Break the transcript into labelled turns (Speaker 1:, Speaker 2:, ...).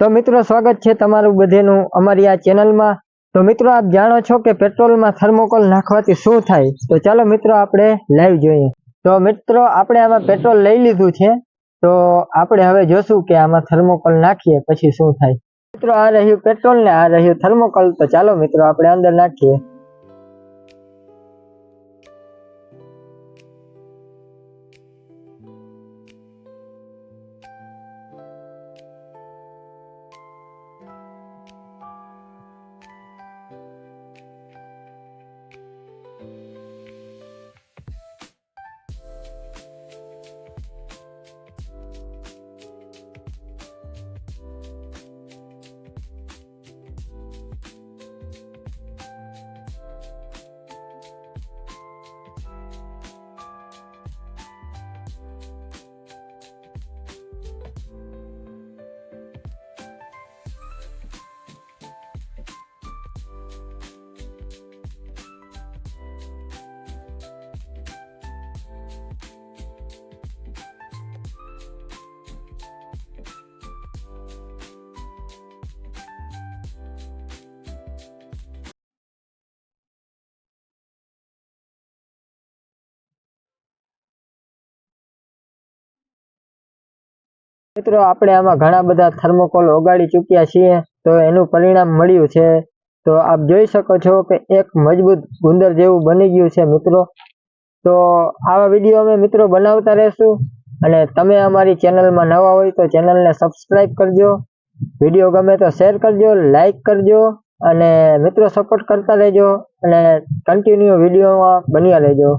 Speaker 1: તો મિત્રો, સ્વાગત છે તમારું બધેનું અમારી આ ચેનલમાં. તો મિત્રો, આપ જાણો છો કે પેટ્રોલમાં થર્મોકોલ નાખવાથી શું થાય? તો ચાલો મિત્રો, આપણે લાઈવ જોઈએ. તો મિત્રો, આપણે આમાં પેટ્રોલ લઈ લીધું છે. તો આપણે હવે જોશું કે આમાં થર્મોકોલ નાખીએ પછી શું થાય. મિત્રો, આ રહ્યું પેટ્રોલ ને આ રહ્યું થર્મોકોલ. તો ચાલો મિત્રો, આપણે અંદર નાખીએ. thank you મિત્રો, આપણે આમાં ઘણા બધા થર્મોકોલ ઓગાળી ચૂક્યા છીએ, તો એનું પરિણામ મળ્યું છે. તો આપ જોઈ શકો છો કે એક મજબૂત ગુંદર જેવું બની ગયું છે, મિત્રો. તો આવા વીડિયો અમે મિત્રો બનાવતા રહેશું, અને તમે અમારી ચેનલમાં નવા હોય તો ચેનલને સબસ્ક્રાઈબ કરજો. વીડિયો ગમે તો શેર કરજો લાઈક કરજો, અને મિત્રો સપોર્ટ કરતા રહેજો, અને કન્ટિન્યુ વિડીયોમાં બન્યા રહેજો.